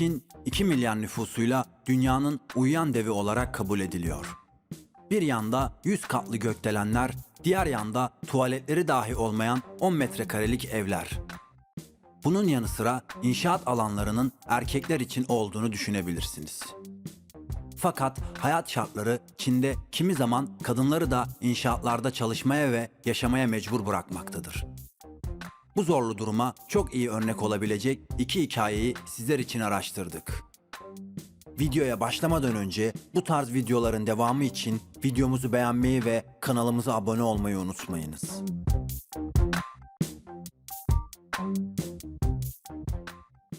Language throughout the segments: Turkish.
Çin 2 milyar nüfusuyla dünyanın uyuyan devi olarak kabul ediliyor. Bir yanda 100 katlı gökdelenler, diğer yanda tuvaletleri dahi olmayan 10 metrekarelik evler. Bunun yanı sıra inşaat alanlarının erkekler için olduğunu düşünebilirsiniz. Fakat hayat şartları Çin'de kimi zaman kadınları da inşaatlarda çalışmaya ve yaşamaya mecbur bırakmaktadır. Bu zorlu duruma çok iyi örnek olabilecek iki hikayeyi sizler için araştırdık. Videoya başlamadan önce bu tarz videoların devamı için videomuzu beğenmeyi ve kanalımıza abone olmayı unutmayınız.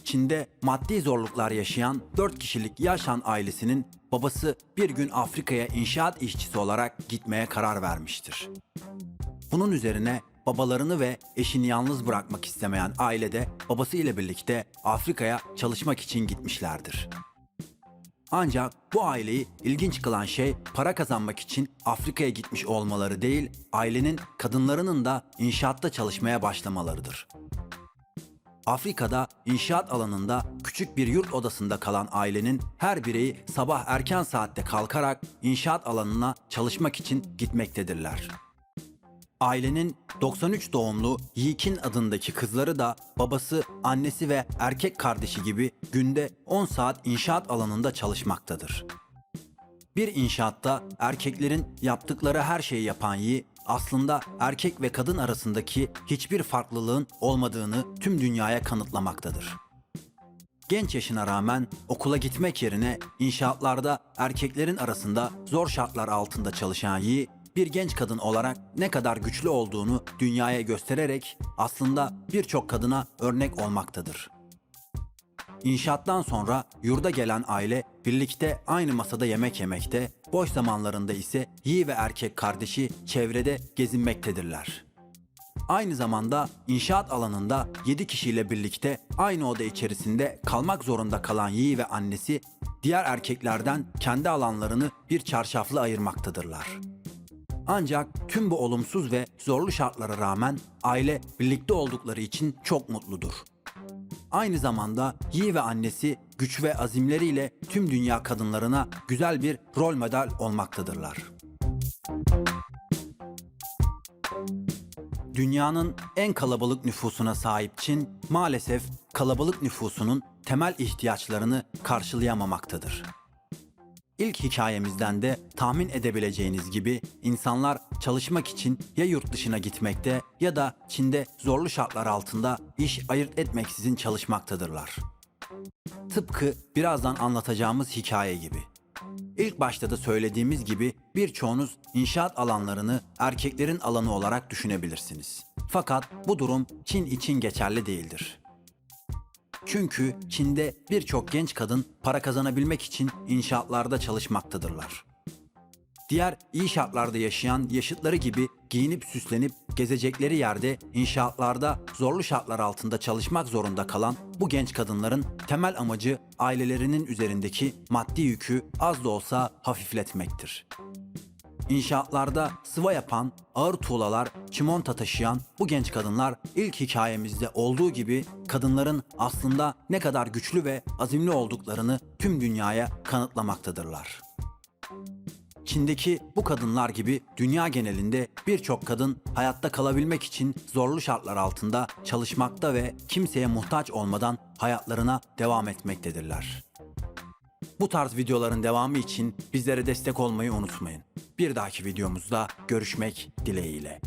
Çin'de maddi zorluklar yaşayan 4 kişilik Yaşan ailesinin babası bir gün Afrika'ya inşaat işçisi olarak gitmeye karar vermiştir. Bunun üzerine babalarını ve eşini yalnız bırakmak istemeyen aile de babası ile birlikte Afrika'ya çalışmak için gitmişlerdir. Ancak bu aileyi ilginç kılan şey para kazanmak için Afrika'ya gitmiş olmaları değil, ailenin kadınlarının da inşaatta çalışmaya başlamalarıdır. Afrika'da inşaat alanında küçük bir yurt odasında kalan ailenin her bireyi sabah erken saatte kalkarak inşaat alanına çalışmak için gitmektedirler. Ailenin 93 doğumlu Yikin adındaki kızları da babası, annesi ve erkek kardeşi gibi günde 10 saat inşaat alanında çalışmaktadır. Bir inşaatta erkeklerin yaptıkları her şeyi yapan Yi, aslında erkek ve kadın arasındaki hiçbir farklılığın olmadığını tüm dünyaya kanıtlamaktadır. Genç yaşına rağmen okula gitmek yerine inşaatlarda erkeklerin arasında zor şartlar altında çalışan Yi, bir genç kadın olarak ne kadar güçlü olduğunu dünyaya göstererek aslında birçok kadına örnek olmaktadır. İnşaattan sonra yurda gelen aile birlikte aynı masada yemek yemekte, boş zamanlarında ise Yi ve erkek kardeşi çevrede gezinmektedirler. Aynı zamanda inşaat alanında 7 kişiyle birlikte aynı oda içerisinde kalmak zorunda kalan Yi ve annesi diğer erkeklerden kendi alanlarını bir çarşafla ayırmaktadırlar. Ancak tüm bu olumsuz ve zorlu şartlara rağmen aile birlikte oldukları için çok mutludur. Aynı zamanda Yi ve annesi güç ve azimleriyle tüm dünya kadınlarına güzel bir rol model olmaktadırlar. Dünyanın en kalabalık nüfusuna sahip Çin maalesef kalabalık nüfusunun temel ihtiyaçlarını karşılayamamaktadır. İlk hikayemizden de tahmin edebileceğiniz gibi insanlar çalışmak için ya yurt dışına gitmekte ya da Çin'de zorlu şartlar altında iş ayırt etmeksizin çalışmaktadırlar. Tıpkı birazdan anlatacağımız hikaye gibi. İlk başta da söylediğimiz gibi birçoğunuz inşaat alanlarını erkeklerin alanı olarak düşünebilirsiniz. Fakat bu durum Çin için geçerli değildir. Çünkü Çin'de birçok genç kadın para kazanabilmek için inşaatlarda çalışmaktadırlar. Diğer iyi şartlarda yaşayan yaşıtları gibi giyinip süslenip gezecekleri yerde inşaatlarda zorlu şartlar altında çalışmak zorunda kalan bu genç kadınların temel amacı ailelerinin üzerindeki maddi yükü az da olsa hafifletmektir. İnşaatlarda sıva yapan, ağır tuğlalar, çimonta taşıyan bu genç kadınlar ilk hikayemizde olduğu gibi kadınların aslında ne kadar güçlü ve azimli olduklarını tüm dünyaya kanıtlamaktadırlar. Çin'deki bu kadınlar gibi dünya genelinde birçok kadın hayatta kalabilmek için zorlu şartlar altında çalışmakta ve kimseye muhtaç olmadan hayatlarına devam etmektedirler. Bu tarz videoların devamı için bizlere destek olmayı unutmayın. Bir dahaki videomuzda görüşmek dileğiyle.